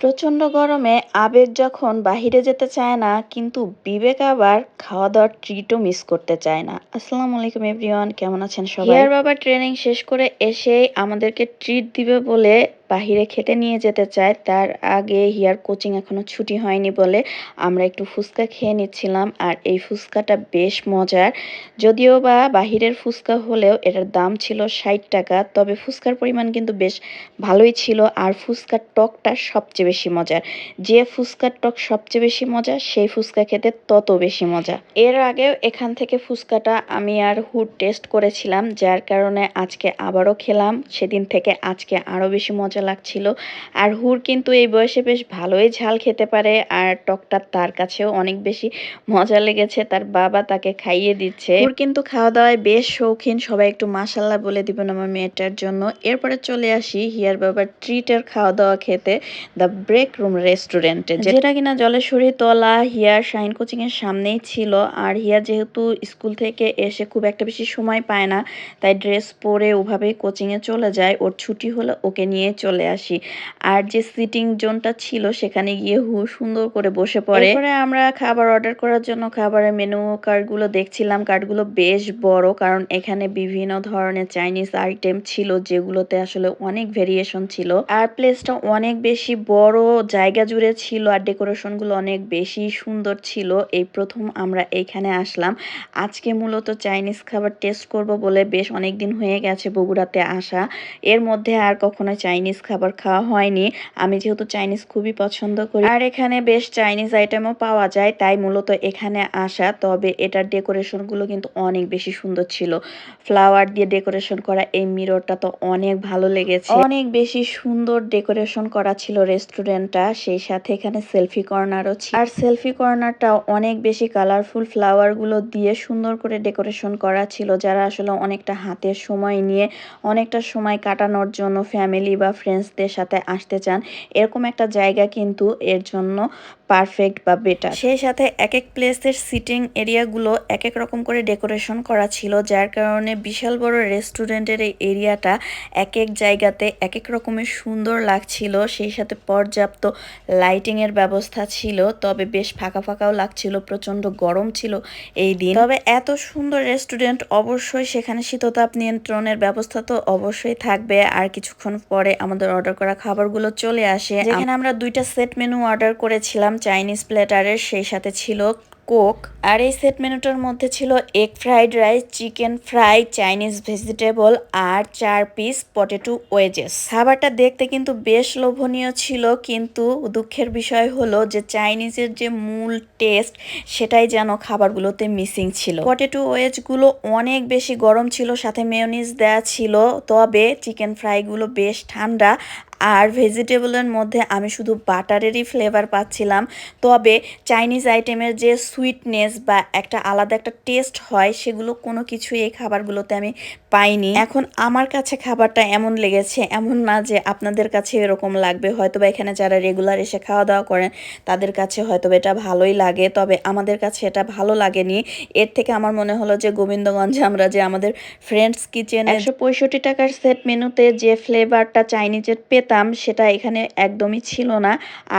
প্রচণ্ড গরমে আবেগ যখন বাহিরে যেতে চায় না, কিন্তু বিবেক আবার খাওয়া দাওয়ার ট্রিটও মিস করতে চায় না। আসসালামু আলাইকুম এভরিওয়ান কেমন আছেন সবাই? বাবা ট্রেনিং শেষ করে এসেই আমাদেরকে ট্রিট দিবে বলে বাহিরে খেতে নিয়ে যেতে চায়, তার আগে হিয়ার কোচিং এখনও ছুটি হয়নি বলে আমরা একটু ফুচকা খেয়ে নিচ্ছিলাম। আর এই ফুচকাটা বেশ মজার। যদিও বা বাহিরের ফুচকা হলেও এটার দাম ছিল ষাট টাকা, তবে ফুচকার পরিমাণ কিন্তু বেশ ভালোই ছিল। আর ফুচকার টকটা সবচেয়ে বেশি মজার। যে ফুচকার টক সবচেয়ে বেশি মজা সেই ফুচকা খেতে তত বেশি মজা এর আগেও এখান থেকে ফুচকাটা আমি আর হুড টেস্ট করেছিলাম, যার কারণে আজকে আবারও খেলাম। সেদিন থেকে আজকে আরও বেশি মজা মজা লাগছিল। আর হুর কিন্তু এই বয়সে বেশ ভালোই ঝাল খেতে পারে আর টকটা তার কাছেও অনেক বেশি মজা লেগেছে। তার বাবা তাকে খাইয়ে দিচ্ছে। হুর কিন্তু খাওয়া দাওয়ায় বেশ শৌখিন। সবাই একটু মাসাল্লাহ বলে দিবেন আমার মেয়েটার জন্য। এরপরে চলে আসি হিয়ার বাবার ট্রিটের খাওয়া দাওয়া খেতে দ্য ব্রেক রুম রেস্টুরেন্টে যেটা কিনা জলেশ্বরী তলা হিয়ার শাইন কোচিং এর সামনেই ছিল। আর হিয়া যেহেতু স্কুল থেকে এসে খুব একটা বেশি সময় পায় না তাই ড্রেস পরে ওভাবেই কোচিংয়ে চলে যায়। ওর ছুটি হলে ওকে নিয়ে চলে চলে আসি। আর যে সিটিং জোনটা ছিল, সেখানে গিয়ে হু, সুন্দর করে বসে পড়ে। এরপরে আমরা খাবার অর্ডার করার জন্য খাবারের মেনু কার্ডগুলো দেখছিলাম। কার্ডগুলো বেশ বড়, কারণ এখানে বিভিন্ন ধরনের চাইনিজ আইটেম ছিল, যেগুলোতে আসলে অনেক ভেরিয়েশন ছিল। আর প্লেসটা অনেক বেশি বড়, জায়গা জুড়ে ছিল, আর ডেকোরেশনগুলো অনেক বেশি সুন্দর ছিল। এই প্রথম আমরা এইখানে আসলাম। আজকে মূলত চাইনিজ খাবার টেস্ট করব বলে বেশ অনেক দিন হয়ে গেছে বগুড়াতে আসা। এর মধ্যে আর কখনো চাইনিজ খাবার খাওয়া হয়নি। আমি যেহেতু চাইনিজ খুবই পছন্দ করি। আর এখানে বেশ চাইনিজ আইটেমও পাওয়া যায়, তাই মূলত এখানে আসা। তবে এটার ডেকোরেশনগুলো কিন্তু অনেক বেশি সুন্দর ছিল। ফ্লাওয়ার দিয়ে ডেকোরেশন করা এই মিররটা তো অনেক ভালো লেগেছে। অনেক বেশি সুন্দর ডেকোরেশন করা ছিল রেস্টুরেন্টটা সেই সাথে এখানে সেলফি কর্নারও ছিল। আর সেলফি কর্নারটাও অনেক বেশি কালারফুল ফ্লাওয়ারগুলো দিয়ে সুন্দর করে ডেকোরেশন করা ছিল, যারা আসলে অনেকটা হাতের সময় নিয়ে, অনেকটা সময় কাটানোর জন্য ফ্যামিলি বা ফ্রেন্ডসদের সাথে আসতে চান, এরকম একটা জায়গা কিন্তু এর জন্য পারফেক্ট বা বেটার সেই সাথে এক এক প্লেসের সিটিং এরিয়াগুলো এক এক রকম করে ডেকোরেশন করা ছিল, যার কারণে বিশাল বড় রেস্টুরেন্টের এই এরিয়াটা এক এক জায়গাতে এক এক রকমের সুন্দর লাগছিল। সেই সাথে পর্যাপ্ত লাইটিংয়ের ব্যবস্থা ছিল, তবে বেশ ফাঁকা ফাঁকাও লাগছিল, প্রচণ্ড গরম ছিল এই দিন। তবে এত সুন্দর রেস্টুরেন্ট অবশ্যই সেখানে শীততাপ নিয়ন্ত্রণের ব্যবস্থা তো অবশ্যই থাকবে। আর কিছুক্ষণ পরে আমাদের অর্ডার করা খাবারগুলো চলে আসে। যেখানে আমরা দুইটা সেট মেনু অর্ডার করেছিলাম চাইনিজ প্লেটারের সেই সাথে ছিল কোক আর এই সেট মেনুটার মধ্যে ছিল egg fried rice, chicken fry, Chinese vegetable আর চার পিস পটেটো ওয়েজেস। খাবারটা দেখতে কিন্তু বেশ লোভনীয় ছিল, কিন্তু দুঃখের বিষয় হলো যে চাইনিজের যে মূল টেস্ট সেটাই যেন খাবারগুলোতে মিসিং ছিল। পটেটো ওয়েজগুলো অনেক বেশি গরম ছিল, সাথে মেয়নিজ দেওয়া ছিল, তবে চিকেন ফ্রাইগুলো বেশ ঠান্ডা আর ভেজিটেবলের মধ্যে আমি শুধু বাটারেরই ফ্লেভার পাচ্ছিলাম। তবে চাইনিজ আইটেমের যে সুইটনেস বা একটা আলাদা একটা টেস্ট হয়, সেগুলো কোনো কিছুই এই খাবারগুলোতে আমি পাইনি। এখন আমার কাছে খাবারটা এমন লেগেছে, এমন না যে আপনাদের কাছে এরকম লাগবে। হয়তো বা এখানে যারা রেগুলার এসে খাওয়া দাওয়া করেন, তাদের কাছে হয়তো এটা ভালোই লাগে। তবে আমাদের কাছে এটা ভালো লাগেনি। এর থেকে আমার মনে হলো যে গোবিন্দগঞ্জে আমরা যে আমাদের ফ্রেন্ডস কিচেন একশো পঁয়ষট্টি টাকার সেট মেনুতে যে ফ্লেভারটা চাইনিজের পেত পেতাম সেটা এখানে একদমই ছিল না।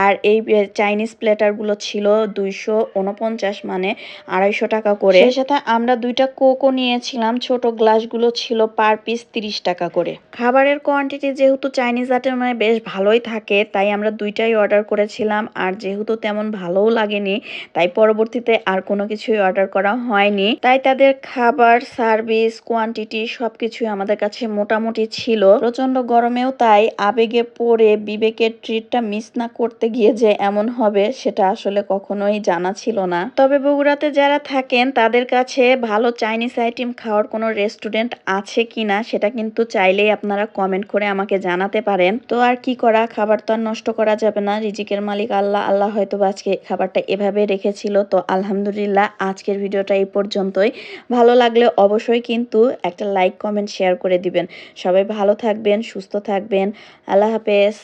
আর এই চাইনিজ প্লেটারগুলো ছিল দুইশো উনপঞ্চাশ মানে আড়াইশো টাকা করে। সেই সাথে আমরা দুইটা কোকো নিয়েছিলাম ছোট গ্লাসগুলো ছিল পার পিস তিরিশ টাকা করে। খাবারের কোয়ান্টিটি যেহেতু চাইনিজ মানে বেশ ভালোই থাকে তাই আমরা দুইটাই অর্ডার করেছিলাম। আর যেহেতু তেমন ভালোও লাগেনি তাই পরবর্তীতে আর কোনো কিছুই অর্ডার করা হয়নি। তাই তাদের খাবার সার্ভিস কোয়ান্টিটি সবকিছুই আমাদের কাছে মোটামুটি ছিল। প্রচণ্ড গরমেও তাই আবেগে পড়ে বিবেকের ট্রিটটা মিস না করতে গিয়ে যে এমন হবে, সেটা আসলে কখনোই জানা ছিল না। তবে বগুড়াতে যারা থাকেন, তাদের কাছে ভালো চাইনিজ আইটেম খাওয়ার কোনো রেস্টুরেন্ট আছে কিনা, সেটা কিন্তু চাইলেই আপনারা কমেন্ট করে আমাকে জানাতে পারেন। তো আর কি করা, খাবার তো আর নষ্ট করা যাবে না। রিজিকের মালিক আল্লাহ আল্লাহ হয়তো আজকে খাবারটা এভাবে রেখেছিল। তো আলহামদুলিল্লাহ, আজকের ভিডিওটা এই পর্যন্তই। ভালো লাগলে অবশ্যই কিন্তু একটা লাইক, কমেন্ট, শেয়ার করে দিবেন। সবাই ভালো থাকবেন, সুস্থ থাকবেন। আল্লাহ হাফেজ